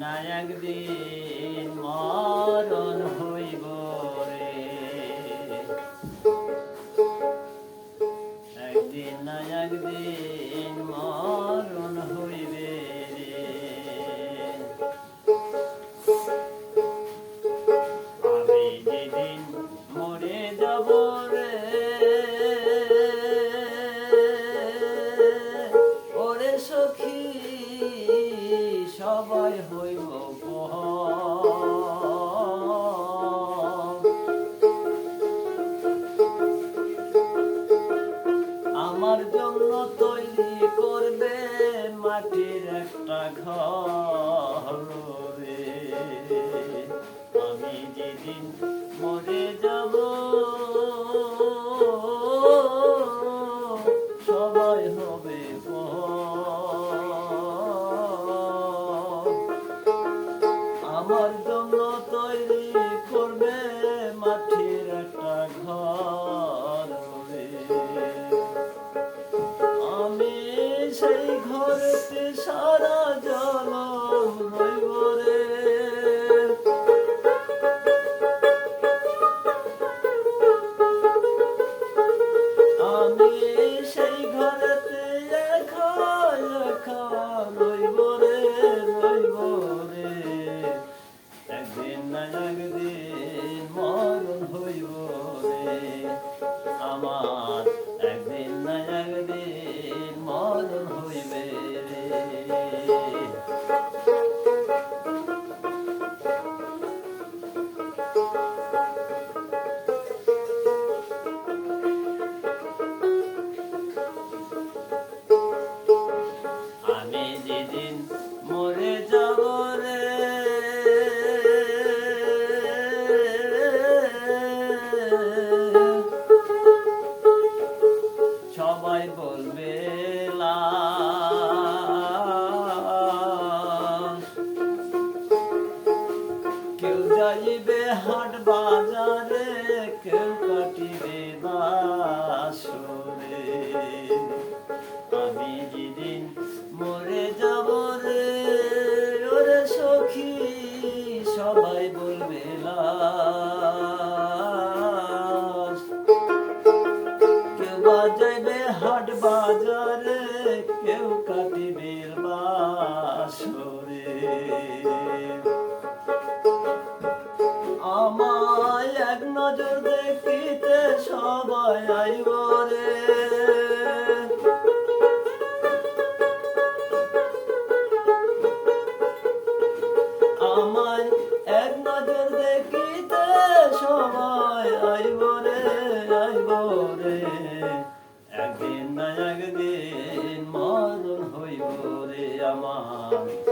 না একদিন মরণ হইব রে। একদিন না একদিন মরণ হইবে রে। আমি যেদিন মরে যাব রে মাটির একটা ঘর আমি যেদিন যেদিন মরে যাব রে। সবাই বলবে কেউ যাইবে হাট বাজারে কেউ কাটিবে বাসরে হাট বাজারে কেউ কাটিবে বাসরে। আমায় এক নজর দেখিতে সবাই আইব রে আমায় এক নজর দেখিতে একদিন মরণ হইব রে আমার।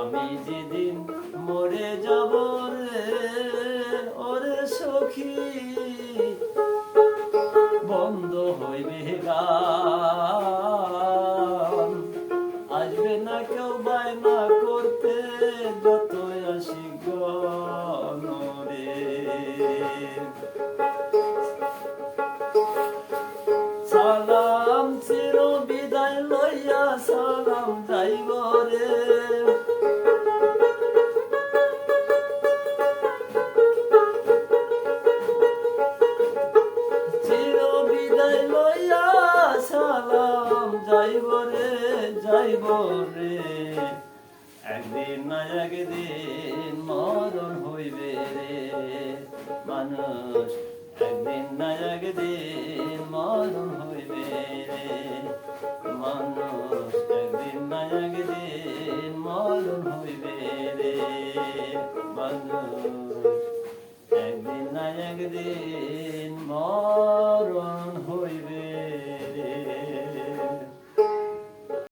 আমি যেদিন মরে যাব রে, ওরে সখী, বন্ধ হইবে গান। আসবে না কেউ বায়না করতে যত আসি রে সালাম সালাম যাইব রে যাইব রে। একদিন না একদিন মরণ হইবে রে। মানুষ, একদিন না একদিন মরণ হইবে রে। মানুষ, একদিন না একদিন মরণ হইবে